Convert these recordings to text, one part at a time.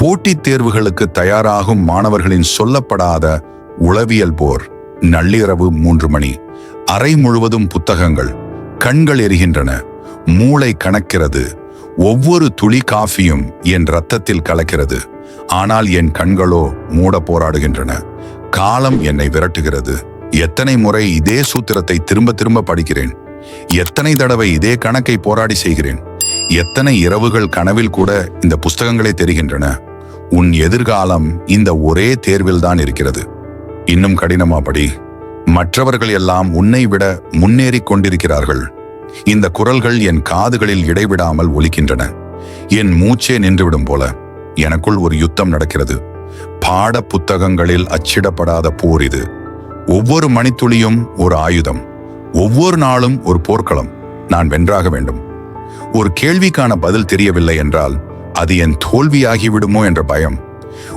போட்டித் தேர்வுகளுக்கு தயாராகும் மாணவர்களின் சொல்லப்படாத உளவியல் போர். நள்ளிரவு மூன்று மணி. அறை முழுவதும் புத்தகங்கள். கண்கள் எரிகின்றன. மூளை கணக்கிறது. ஒவ்வொரு துளி காஃபியும் என் ரத்தத்தில் கலக்கிறது. ஆனால் என் கண்களோ மூட போராடுகின்றன. காலம் என்னை விரட்டுகிறது. எத்தனை முறை இதே சூத்திரத்தை திரும்ப திரும்ப படிக்கிறேன். எத்தனை தடவை இதே கணக்கை போராடி செய்கிறேன். எத்தனை இரவுகள் கனவில் கூட இந்த புஸ்தகங்களே தெரிகின்றன. உன் எதிர்காலம் இந்த ஒரே தேர்வில்தான் இருக்கிறது. இன்னும் கடினமா படி மற்றவர்கள் எல்லாம் உன்னை விட முன்னேறிக் கொண்டிருக்கிறார்கள். இந்த குரல்கள் என் காதுகளில் இடைவிடாமல் ஒலிக்கின்றன. என் மூச்சே நின்றுவிடும் போல எனக்குள் ஒரு யுத்தம் நடக்கிறது. பாட புத்தகங்களில் அச்சிடப்படாத போர் இது. ஒவ்வொரு மணித்துளியும் ஒரு ஆயுதம். ஒவ்வொரு நாளும் ஒரு போர்க்களம். நான் வென்றாக வேண்டும். ஒரு கேள்விக்கான பதில் தெரியவில்லை என்றால் அது என் தோல்வியாகிவிடுமோ என்ற பயம்.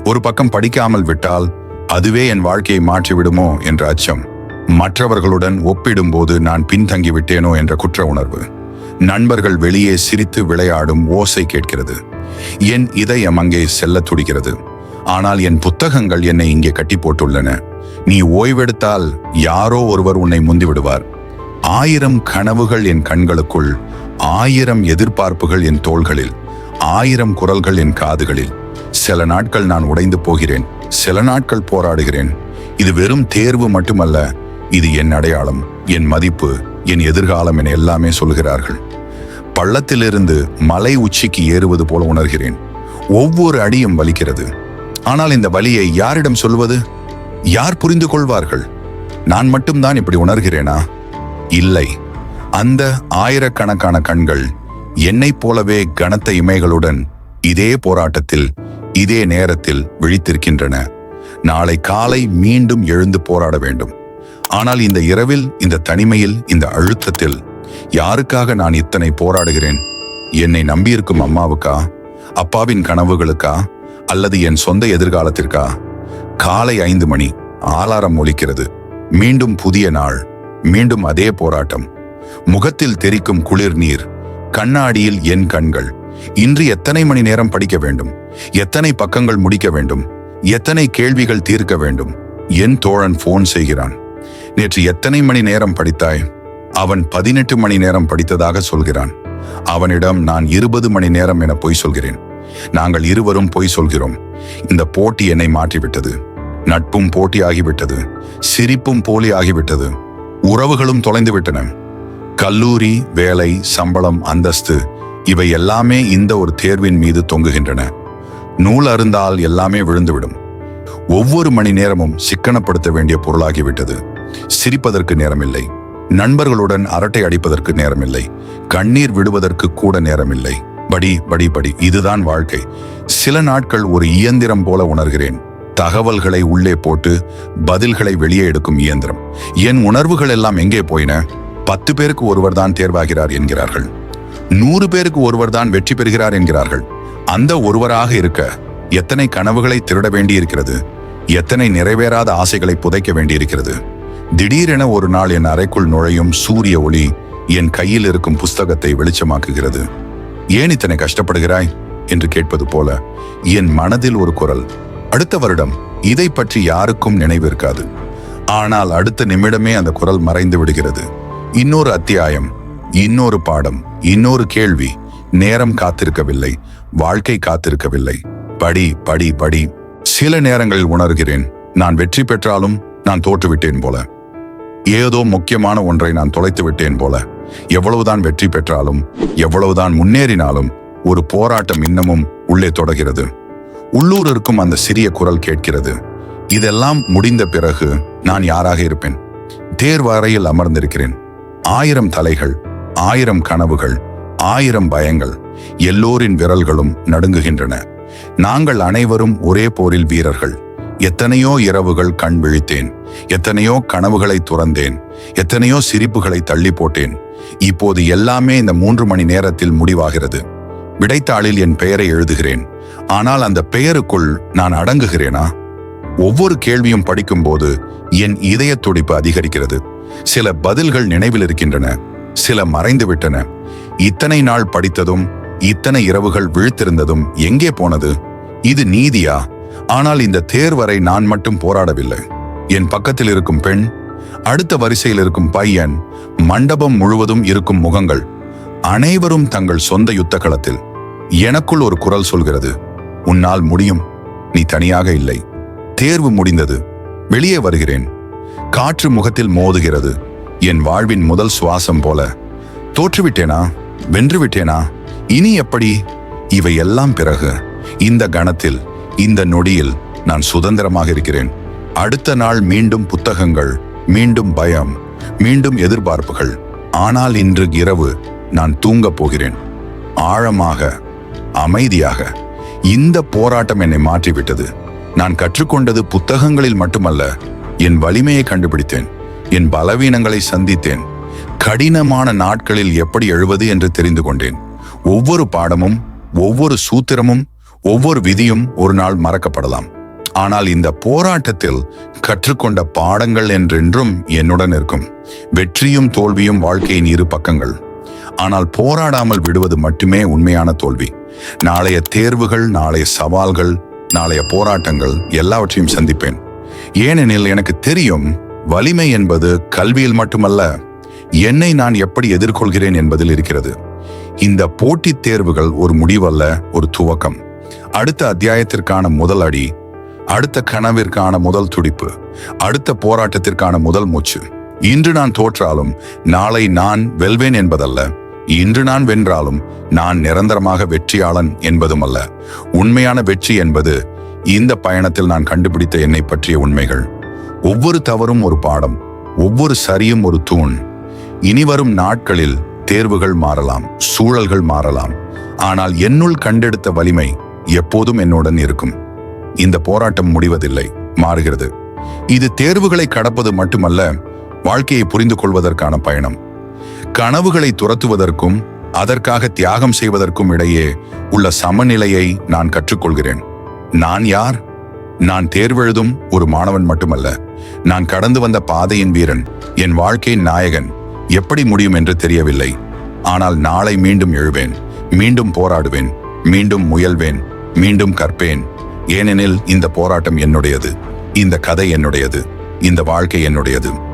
ஒரு பக்கம் படிக்காமல் விட்டால் அதுவே என் வாழ்க்கையை மாற்றிவிடுமோ என்ற அச்சம். மற்றவர்களுடன் ஒப்பிடும்போது நான் பின்தங்கி விட்டேனோ என்ற குற்ற உணர்வு. நண்பர்கள் வெளியே சிரித்து விளையாடும் ஓசை கேட்கிறது. என் இதயம் அங்கே செல்லத் துடிக்கிறது. ஆனால் என் புத்தகங்கள் என்னை இங்கே கட்டி போட்டுள்ளன. நீ ஓய்வெடுத்தால் யாரோ ஒருவர் உன்னை முந்திவிடுவார். ஆயிரம் கனவுகள் என் கண்களுக்குள் ஆயிரம் எதிர்பார்ப்புகள் என் தோள்களில். ஆயிரம் குரல்கள் என் காதுகளில். சில நாட்கள் நான் உடைந்து போகிறேன். சில நாட்கள் போராடுகிறேன். இது வெறும் தேர்வு மட்டுமல்ல இது என் அடையாளம் என் மதிப்பு என் எதிர்காலம் என எல்லாமே சொல்கிறார்கள். பள்ளத்திலிருந்து மலை உச்சிக்கு ஏறுவது போல உணர்கிறேன். ஒவ்வொரு அடியும் வலிக்கிறது. ஆனால் இந்த வலியை யாரிடம் சொல்வது? யார் புரிந்து கொள்வார்கள்? நான் மட்டும்தான் இப்படி உணர்கிறேனா? இல்லை. அந்த ஆயிரக்கணக்கான கண்கள் என்னைப் போலவே கனத்த இமைகளுடன் இதே போராட்டத்தில் இதே நேரத்தில் விழித்திருக்கின்றன. நாளை காலை மீண்டும் எழுந்து போராட வேண்டும். ஆனால் இந்த இரவில் இந்த தனிமையில் இந்த அழுத்தத்தில் யாருக்காக நான் இத்தனை போராடுகிறேன்? என்னை நம்பியிருக்கும் அம்மாவுக்கா? அப்பாவின் கனவுகளுக்கா? அல்லது என் சொந்த எதிர்காலத்திற்கா? காலை ஐந்து மணி ஆலாரம் ஒலிக்கிறது. மீண்டும் புதிய நாள் மீண்டும் அதே போராட்டம். முகத்தில் தெரிக்கும் குளிர் நீர் கண்ணாடியில் என் கண்கள். இன்று எத்தனை மணி நேரம் படிக்க வேண்டும்? எத்தனை பக்கங்கள் முடிக்க வேண்டும்? எத்தனை கேள்விகள் தீர்க்க வேண்டும்? என் தோழன் போன் செய்கிறான். நேற்று எத்தனை மணி நேரம் படித்தாய்? அவன் பதினெட்டு மணி நேரம் படித்ததாக சொல்கிறான். அவனிடம் நான் இருபது மணி நேரம் என பொய் சொல்கிறேன். நாங்கள் இருவரும் பொய் சொல்கிறோம். இந்த போட்டி என்னை மாற்றிவிட்டது. நட்பும் போட்டி ஆகிவிட்டது சிரிப்பும் போலி ஆகிவிட்டது உறவுகளும் தொலைந்து விட்டன கல்லூரி வேலை சம்பளம் அந்தஸ்து இவை எல்லாமே இந்த ஒரு தேர்வின் மீது தொங்குகின்றன. நூல் அருந்தால் எல்லாமே விழுந்துவிடும். ஒவ்வொரு மணி நேரமும் சிக்கனப்படுத்த வேண்டிய பொருளாகிவிட்டது. சிரிப்பதற்கு நேரமில்லை. நண்பர்களுடன் அரட்டை அடிப்பதற்கு நேரமில்லை. கண்ணீர் விடுவதற்கு கூட நேரமில்லை. படி படி படி. இதுதான் வாழ்க்கை. சில நாட்கள் ஒரு இயந்திரம் போல உணர்கிறேன். தகவல்களை உள்ளே போட்டு பதில்களை வெளியே எடுக்கும் இயந்திரம். என் உணர்வுகள் எல்லாம் எங்கே போயின? பத்து பேருக்கு ஒருவர் தான் தேர்வாகிறார் என்கிறார்கள். நூறு பேருக்கு ஒருவர் தான் வெற்றி பெறுகிறார் என்கிறார்கள். அந்த ஒருவராக இருக்க எத்தனை கனவுகளை திருட வேண்டியிருக்கிறது? எத்தனை நிறைவேறாத ஆசைகளை புதைக்க வேண்டியிருக்கிறது? திடீரென ஒரு நாள் என் அறைக்குள் நுழையும் சூரிய ஒளி என் கையில் இருக்கும் புஸ்தகத்தை வெளிச்சமாக்குகிறது. ஏன் இத்தனை கஷ்டப்படுகிறாய்? என்று கேட்பது போல என் மனதில் ஒரு குரல் அடுத்த வருடம் இதை பற்றி யாருக்கும் நினைவு இருக்காது. ஆனால் அடுத்த நிமிடமே அந்த குரல் மறைந்து விடுகிறது. இன்னொரு அத்தியாயம் இன்னொரு பாடம் இன்னொரு கேள்வி. நேரம் காத்திருக்கவில்லை வாழ்க்கை காத்திருக்கவில்லை. படி படி படி. சில நேரங்களில் உணர்கிறேன் நான் வெற்றி பெற்றாலும் நான் தோற்றுவிட்டேன் போல. ஏதோ முக்கியமான ஒன்றை நான் தொலைத்து விட்டேன் போல. எவ்வளவுதான் வெற்றி பெற்றாலும் எவ்வளவுதான் முன்னேறினாலும் ஒரு போராட்டம் இன்னமும் உள்ளே தொடர்கிறது. உள்ளூர் இருக்கும் அந்த சிறிய குரல் கேட்கிறது இதெல்லாம் முடிந்த பிறகு நான் யாராக இருப்பேன்? தேர்வறையில் அமர்ந்திருக்கிறேன். ஆயிரம் தலைகள் ஆயிரம் கனவுகள் ஆயிரம் பயங்கள் எல்லோரின் விரல்களும் நடுங்குகின்றன. நாங்கள் அனைவரும் ஒரே போரில் வீரர்கள். எத்தனையோ இரவுகள் கண் விழித்தேன். எத்தனையோ கனவுகளை துறந்தேன். எத்தனையோ சிரிப்புகளை தள்ளி போட்டேன். இப்போது எல்லாமே இந்த மூன்று மணி நேரத்தில் முடிவாகிறது. விடைத்தாளில் என் பெயரை எழுதுகிறேன். ஆனால் அந்த பெயருக்குள் நான் அடங்குகிறேனா? ஒவ்வொரு கேள்வியும் படிக்கும்போது என் இதய துடிப்பு அதிகரிக்கிறது. சில பதில்கள் நினைவில் இருக்கின்றன சில மறைந்து விட்டன. இத்தனை நாள் படித்ததும் இத்தனை இரவுகள் விழித்திருந்ததும் எங்கே போனது? இது நீதியா? ஆனால் இந்த தேர்வரை நான் மட்டும் போராடவில்லை. என் பக்கத்தில் இருக்கும் பெண் அடுத்த வரிசையில் இருக்கும் பையன் மண்டபம் முழுவதும் இருக்கும் முகங்கள் அனைவரும் தங்கள் சொந்த யுத்த களத்தில் எனக்குள் ஒரு குரல் சொல்கிறது உன்னால் முடியும். நீ தனியாக இல்லை. தேர்வு முடிந்தது. வெளியே வருகிறேன். காற்று முகத்தில் மோதுகிறது. என் வாழ்வின் முதல் சுவாசம் போல தோற்றுவிட்டேனா? வென்றுவிட்டேனா? இனி எப்படி? இவை எல்லாம் பிறகு இந்த கணத்தில் இந்த நொடியில் நான் சுதந்திரமாக இருக்கிறேன். அடுத்த நாள் மீண்டும் புத்தகங்கள் மீண்டும் பயம் மீண்டும் எதிர்பார்ப்புகள். ஆனால் இன்று இரவு நான் தூங்கப் போகிறேன். ஆழமாக அமைதியாக இந்த போராட்டம் என்னை மாற்றிவிட்டது. நான் கற்றுக்கொண்டது புத்தகங்களில் மட்டுமல்ல என் வலிமையை கண்டுபிடித்தேன். என் பலவீனங்களை சந்தித்தேன். கடினமான நாட்களில் எப்படி எழுவது என்று தெரிந்து கொண்டேன். ஒவ்வொரு பாடமும் ஒவ்வொரு சூத்திரமும் ஒவ்வொரு விதியும் ஒரு நாள் மறக்கப்படலாம். ஆனால் இந்த போராட்டத்தில் கற்றுக்கொண்ட பாடங்கள் என்றென்றும் என்னுடன் இருக்கும். வெற்றியும் தோல்வியும் வாழ்க்கையின் இரு பக்கங்கள். ஆனால் போராடாமல் விடுவது மட்டுமே உண்மையான தோல்வி. நாளைய தேர்வுகள் நாளைய சவால்கள் நாளைய போராட்டங்கள் எல்லாவற்றையும் சந்திப்பேன். ஏனெனில் எனக்கு தெரியும் வலிமை என்பது கல்வியில் மட்டுமல்ல என்னை நான் எப்படி எதிர்கொள்கிறேன் என்பதில் இருக்கிறது. இந்த போட்டித் தேர்வுகள் ஒரு முடிவல்ல ஒரு துவக்கம். அடுத்த அத்தியாயத்திற்கான முதல் அடி அடுத்த கனவிற்கான முதல் துடிப்பு அடுத்த போராட்டத்திற்கான முதல் மூச்சு. இன்று நான் தோற்றாலும் நாளை நான் வெல்வேன் என்பதல்ல. இன்று நான் வென்றாலும் நான் நிரந்தரமாக வெற்றியாளன் என்பதும் அல்ல உண்மையான வெற்றி என்பது இந்த பயணத்தில் நான் கண்டுபிடித்த என்னை பற்றிய உண்மைகள். ஒவ்வொரு தவறும் ஒரு பாடம் ஒவ்வொரு சரியும் ஒரு தூண். இனிவரும் நாட்களில் தேர்வுகள் மாறலாம் சூழல்கள் மாறலாம். ஆனால் என்னுள் கண்டெடுத்த வலிமை எப்போதும் என்னுடன் இருக்கும். இந்த போராட்டம் முடிவதில்லை மாறுகிறது. இது தேர்வுகளை கடப்பது மட்டுமல்ல வாழ்க்கையை புரிந்து கொள்வதற்கான பயணம். கனவுகளை துரத்துவதற்கும் அதற்காக தியாகம் செய்வதற்கும் இடையே உள்ள சமநிலையை நான் கற்றுக்கொள்கிறேன். நான் யார்? நான் தேர்வெழுதும் ஒரு மாணவன் மட்டுமல்ல. நான் கடந்து வந்த பாதையின் வீரன் என் வாழ்க்கையின் நாயகன். எப்படி முடியும் என்று தெரியவில்லை. ஆனால் நாளை மீண்டும் எழுவேன் மீண்டும் போராடுவேன் மீண்டும் முயல்வேன் மீண்டும் கற்பேன். ஏனெனில் இந்த போராட்டம் என்னுடையது இந்த கதை என்னுடையது இந்த வாழ்க்கை என்னுடையது.